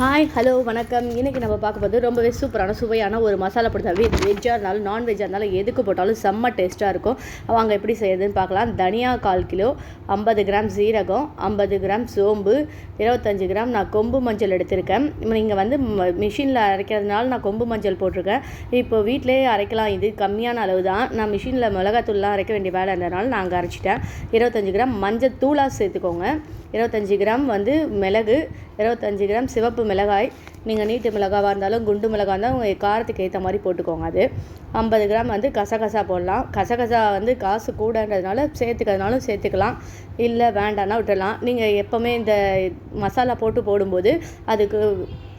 Hi hello வணக்கம். இன்றைக்கி நம்ம பார்க்க போது ரொம்பவே சூப்பரான சுவையான ஒரு மசாலா பொடி தான். வெஜ் வெஜ்ஜாக இருந்தாலும் நான்வெஜ்ஜாக இருந்தாலும் எதுக்கு போட்டாலும் செம்ம டேஸ்ட்டாக இருக்கும். வாங்க எப்படி செய்யுதுன்னு பார்க்கலாம். தனியா கால் கிலோ ஐம்பது கிராம் சீரகம் ஐம்பது கிராம் சோம்பு இருபத்தஞ்சி கிராம் நான் கொம்பு மஞ்சள் எடுத்திருக்கேன். நீங்கள் வந்து மிஷினில் அரைக்கிறதுனால நான் கொம்பு மஞ்சள் போட்டிருக்கேன். இப்போ வீட்டிலேயே அரைக்கலாம். இது கம்மியான அளவு தான். நான் மிஷினில் மிளகாத்தூள்லாம் அரைக்க வேண்டிய வேலை இருந்ததுனால நான் அங்கே அரைச்சிட்டேன். இருபத்தஞ்சி கிராம் மஞ்சள் தூளாக சேர்த்துக்கோங்க. இருபத்தஞ்சி கிராம் வந்து மிளகு இருபத்தஞ்சி கிராம் சிவப்பு மிளகாய். நீங்கள் நீட்டு மிளகாவாக இருந்தாலும் குண்டு மிளகா இருந்தாலும் உங்கள் காரத்துக்கு ஏற்ற மாதிரி போட்டுக்கோங்க அது. ஐம்பது கிராம் வந்து கசகசா போடலாம். கசகசா வந்து காசு கூடன்றதுனால சேர்த்துக்கிறதுனாலும் சேர்த்துக்கலாம். இல்லை வேண்டாம்னா விட்டுடலாம் நீங்கள் எப்போவுமே இந்த மசாலா போட்டு போடும்போது அதுக்கு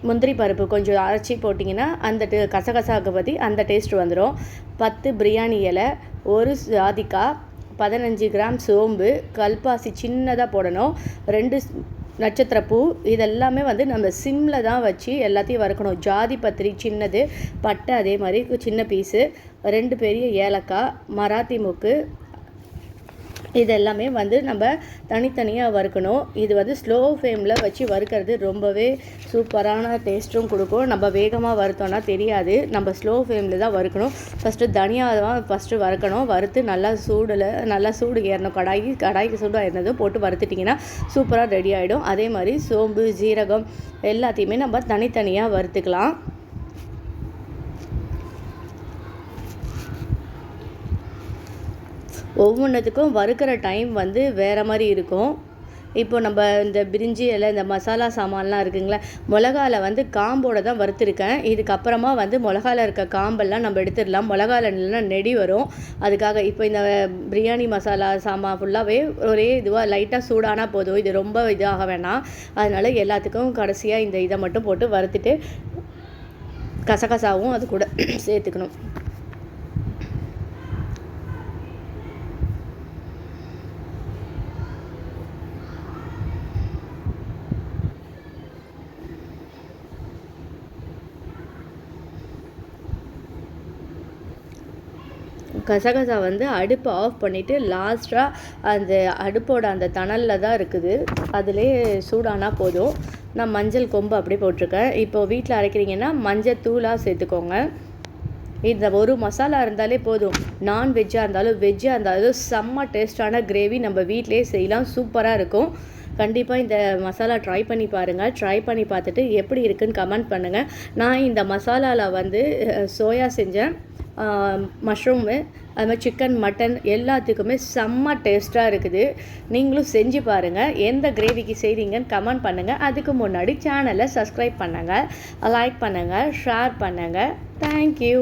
முந்திரி பருப்பு கொஞ்சம் அரைச்சி போட்டிங்கன்னா அந்த டே கசகசாவுக்கு பற்றி அந்த டேஸ்ட் வந்துடும் பத்து பிரியாணி இலை ஒரு ஜாதிக்காய் பதினஞ்சு கிராம் சோம்பு கல்பாசி சின்னதாக போடணும். ரெண்டு நட்சத்திரப்பூ இதெல்லாமே வந்து நம்ம சிம்மில் தான் வச்சு எல்லாத்தையும் வறுக்கணும். ஜாதி பத்திரி சின்னது பட்டை அதே மாதிரி சின்ன பீஸு ரெண்டு பெரிய ஏலக்காய் மராத்தி மூக்கு இது எல்லாமே வந்து நம்ம தனித்தனியாக வறுக்கணும். இது வந்து ஸ்லோ ஃப்ளேமில் வச்சு வறுக்கிறது ரொம்பவே சூப்பரான டேஸ்ட்டும் கொடுக்கும். நம்ம வேகமாக வறுத்தோன்னா தெரியாது. நம்ம ஸ்லோ ஃப்ளேமில் தான் வறுக்கணும். ஃபஸ்ட்டு தனியாக தான் ஃபஸ்ட்டு வறுக்கணும். வறுத்து நல்லா சூடில் நல்லா சூடு ஏறணும். கடாய்க்கு கடாய்க்கு சூடாக இருந்ததும் போட்டு வறுத்துட்டிங்கன்னா சூப்பராக ரெடி ஆகிடும் அதே மாதிரி சோம்பு ஜீரகம் எல்லாத்தையுமே நம்ம தனித்தனியாக வறுத்துக்கலாம். ஒவ்வொன்றுத்துக்கும் வறுக்கிற டைம் வந்து வேறு மாதிரி இருக்கும். இப்போ நம்ம இந்த பிரிஞ்சி இலை இந்த மசாலா சாமான்லாம் இருக்குங்களே மிளகால வந்து காம்போட தான் வறுத்துருக்கேன். இதுக்கப்புறமா வந்து மிளகால இருக்க காம்பெல்லாம் நம்ம எடுத்துடலாம். மிளகால இல்லைன்னா நெடி வரும். அதுக்காக இப்போ இந்த பிரியாணி மசாலா சாமான் ஃபுல்லாகவே ஒரே இதுவாக லைட்டாக சூடானா போதும். இது ரொம்ப இதாக வேணாம். அதனால் எல்லாத்துக்கும் கடைசியாக இந்த இதை மட்டும் போட்டு வறுத்துட்டு கசகசாவும் அது கூட சேர்த்துக்கணும். கசகசா வந்து அடுப்பை ஆஃப் பண்ணிவிட்டு லாஸ்ட்டாக அந்த அடுப்போட அந்த தணலில் தான் இருக்குது. அதிலே சூடானால் போதும். நான் மஞ்சள் கொம்பு அப்படியே போட்டிருக்கேன். இப்போது வீட்டில் அரைக்கிறீங்கன்னா மஞ்சள் தூளாக சேர்த்துக்கோங்க. இந்த ஒரு மசாலா இருந்தாலே போதும். நான்வெஜ்ஜாக இருந்தாலும் வெஜ்ஜாக இருந்தாலும் செம்ம டேஸ்டான கிரேவி நம்ம வீட்டிலே செய்யலாம். சூப்பராக இருக்கும். கண்டிப்பாக இந்த மசாலா ட்ரை பண்ணி பாருங்கள் ட்ரை பண்ணி பார்த்துட்டு எப்படி இருக்குன்னு கமெண்ட் பண்ணுங்கள் நான் இந்த மசாலாவில் வந்து சோயா செஞ்சேன். மஷ்ரூமு அது மாதிரி சிக்கன் மட்டன் எல்லாத்துக்குமே செம்ம டேஸ்ட்டாக இருக்குது. நீங்களும் செஞ்சு பாருங்கள் எந்த கிரேவிக்கு செய்கிறீங்கன்னு கமெண்ட் பண்ணுங்கள் அதுக்கு முன்னாடி சேனலை சப்ஸ்கிரைப் பண்ணுங்கள் லைக் பண்ணுங்கள் ஷேர் பண்ணுங்கள் தேங்க்யூ